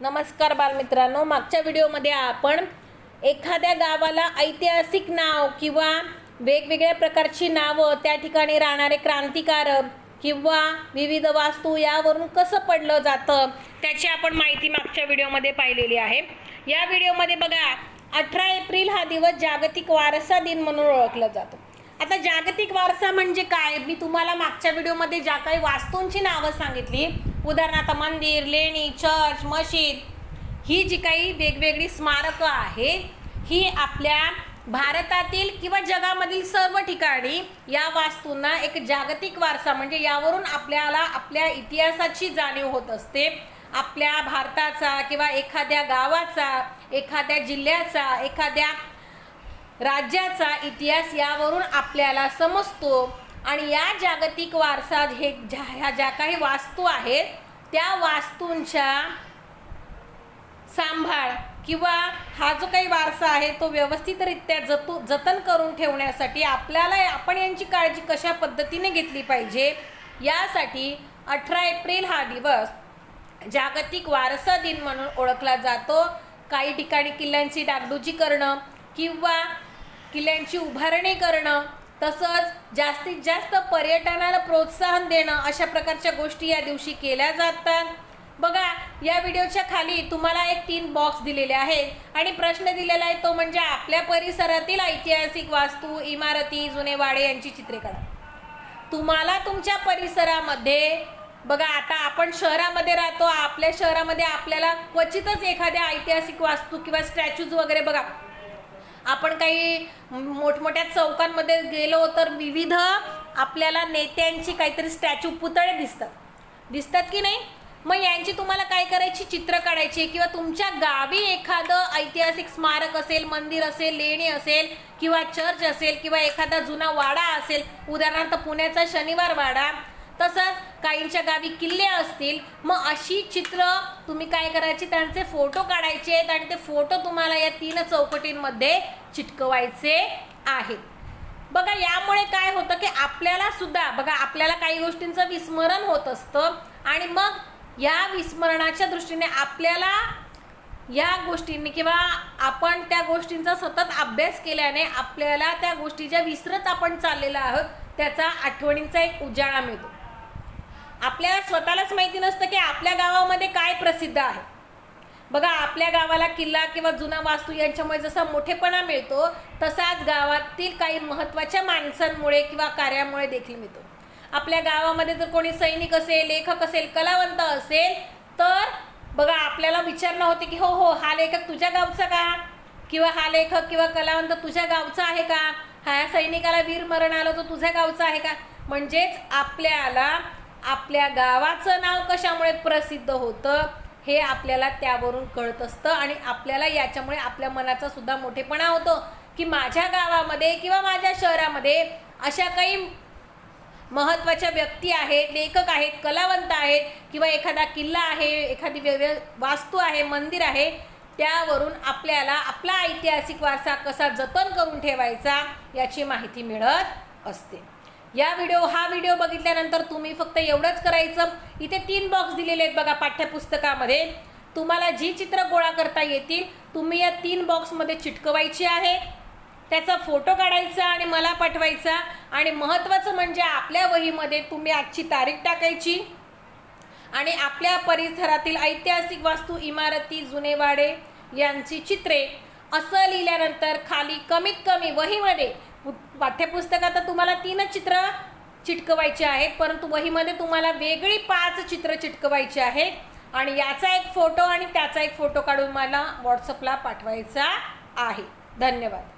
नमस्कार बालमित्रांनो मागच्या व्हिडिओमध्ये आपण एखाद्या गावाला ऐतिहासिक नाव किंवा वेगवेगळ्या प्रकारची नावं त्या ठिकाणी राहणारे क्रांतिकारक किंवा विविध वास्तू यावरून कसं पडलं जातं त्याची आपण माहिती मागच्या व्हिडिओमध्ये पाहिलेली आहे. या व्हिडिओमध्ये बघा अठरा एप्रिल हा दिवस जागतिक वारसा दिन म्हणून ओळखला जातो. आता जागतिक वारसा म्हणजे काय? मी तुम्हाला मागच्या व्हिडिओमध्ये ज्या काही वास्तूंची नावं सांगितली उदाहरणार्थ मंदिर लेणी चर्च मशीद ही जी काही वेगवेगळी स्मारकं आहे ही आपल्या भारतातील किंवा जगामधील सर्व ठिकाणी या वास्तूंना एक जागतिक वारसा म्हणजे यावरून आपल्याला आपल्या इतिहासाची जाणीव होत असते. आपल्या भारताचा किंवा एखाद्या गावाचा एखाद्या जिल्ह्याचा एखाद्या राज्याचा इतिहास यावरून आपल्याला समजतो. आणि या जागतिक वारसा हे ज्या ह्या ज्या काही वास्तू आहेत त्या वास्तूंच्या सांभाळ किंवा हा जो काही वारसा आहे तो व्यवस्थितरित्या जतू जतन करून ठेवण्यासाठी आपल्याला आपण यांची काळजी कशा पद्धतीने घेतली पाहिजे यासाठी अठरा एप्रिल हा दिवस जागतिक वारसा दिन म्हणून ओळखला जातो. काही ठिकाणी किल्ल्यांची डागडुजी करणं किंवा किल्ल्यांची उभारणी करणं तसंच जास्तीत जास्त पर्यटनाला प्रोत्साहन देणं अशा प्रकारच्या गोष्टी या दिवशी केल्या जातात. बघा या व्हिडिओच्या खाली तुम्हाला एक तीन बॉक्स दिलेले आहेत. आणि प्रश्न दिलेला आहे तो म्हणजे आपल्या परिसरातील ऐतिहासिक वास्तू इमारती जुने वाडे यांची चित्रे काढा तुम्हाला तुमच्या परिसरामध्ये बघा आता आपण शहरामध्ये राहतो आपल्या शहरामध्ये आपल्याला क्वचितच एखाद्या ऐतिहासिक वास्तू किंवा स्टॅच्यूज वगैरे बघा. आपण काही मोठमोठ्या चौकांमध्ये गेलो तर विविध आपल्याला नेत्यांची काहीतरी स्टॅच्यू पुतळे दिसतात. दिसतात की नाही? मग यांची तुम्हाला काय करायची? चित्र काढायची किंवा तुमच्या गावी एखादं ऐतिहासिक स्मारक असेल मंदिर असेल लेणी असेल किंवा चर्च असेल किंवा एखादा जुना वाडा असेल उदाहरणार्थ पुण्याचा शनिवार वाडा तसंच बाईंच्या गावी किल्ले असतील मग अशी चित्र तुम्ही काय करायची? त्यांचे फोटो काढायचे आहेत आणि ते फोटो तुम्हाला या तीन चौकटींमध्ये चिटकवायचे आहेत. बघा यामुळे काय होतं की आपल्याला सुद्धा बघा आपल्याला काही गोष्टींचं विस्मरण होत असतं आणि मग या विस्मरणाच्या दृष्टीने आपल्याला या गोष्टींनी किंवा आपण त्या गोष्टींचा सतत अभ्यास केल्याने आपल्याला त्या गोष्टी ज्या विसरत आपण चाललेलो आहोत त्याचा आठवणींचा एक उजाळा मिळतो. आपल्याला स्वतःलाच माहिती नसतं की आपल्या गावामध्ये काय प्रसिद्ध आहे. बघा आपल्या गावाला किल्ला किंवा जुना वास्तू यांच्यामुळे जसा मोठेपणा मिळतो तसाच गावातील काही महत्त्वाच्या माणसांमुळे किंवा कार्यामुळे देखील मिळतो. आपल्या गावामध्ये जर कोणी सैनिक असेल लेखक असेल कलावंत असेल तर बघा आपल्याला विचारणं होते की हो हो हा लेखक तुझ्या गावचा का? किंवा हा लेखक किंवा कलावंत तुझ्या गावचा आहे का? हा सैनिकाला वीर मरण आलं तो तुझ्या गावचा आहे का? म्हणजेच आपल्याला आपल्या गावाचं नाव कशामुळे प्रसिद्ध होतं हे आपल्याला त्यावरून कळत असतं आणि आपल्याला याच्यामुळे आपल्या मनाचा सुद्धा मोठेपणा होतो की माझ्या गावामध्ये किंवा माझ्या शहरामध्ये अशा काही महत्त्वाच्या व्यक्ती आहेत लेखक आहेत कलावंत आहेत किंवा एखादा किल्ला आहे एखादी व्यव वास्तू आहे मंदिर आहे त्यावरून आपल्याला आपला ऐतिहासिक वारसा कसा जतन करून ठेवायचा याची माहिती मिळत असते. या व्हिडिओ हा व्हिडिओ बघितल्यानंतर तुम्ही फक्त एवढंच करायचं. इथे तीन बॉक्स दिलेले आहेत बघा पाठ्यपुस्तकामध्ये. तुम्हाला जी चित्र गोळा करता येतील तुम्ही या तीन बॉक्समध्ये चिटकवायची आहे. त्याचा फोटो काढायचा आणि मला पाठवायचा. आणि महत्त्वाचं म्हणजे आपल्या वहीमध्ये तुम्ही आजची तारीख टाकायची. आणि आपल्या परिसरातील ऐतिहासिक वास्तू इमारती जुने वाडे यांची चित्रे असं लिहिल्यानंतर खाली कमीत कमी वहीमध्ये पाठ्यपुस्तकात तर तुम्हाला तीनच चित्र चिटकवायची आहेत परंतु वहीमध्ये तुम्हाला वेगळी पाच चित्र चिटकवायची आहेत. आणि याचा एक फोटो आणि त्याचा एक फोटो काढून मला व्हॉट्सअपला पाठवायचा आहे. धन्यवाद.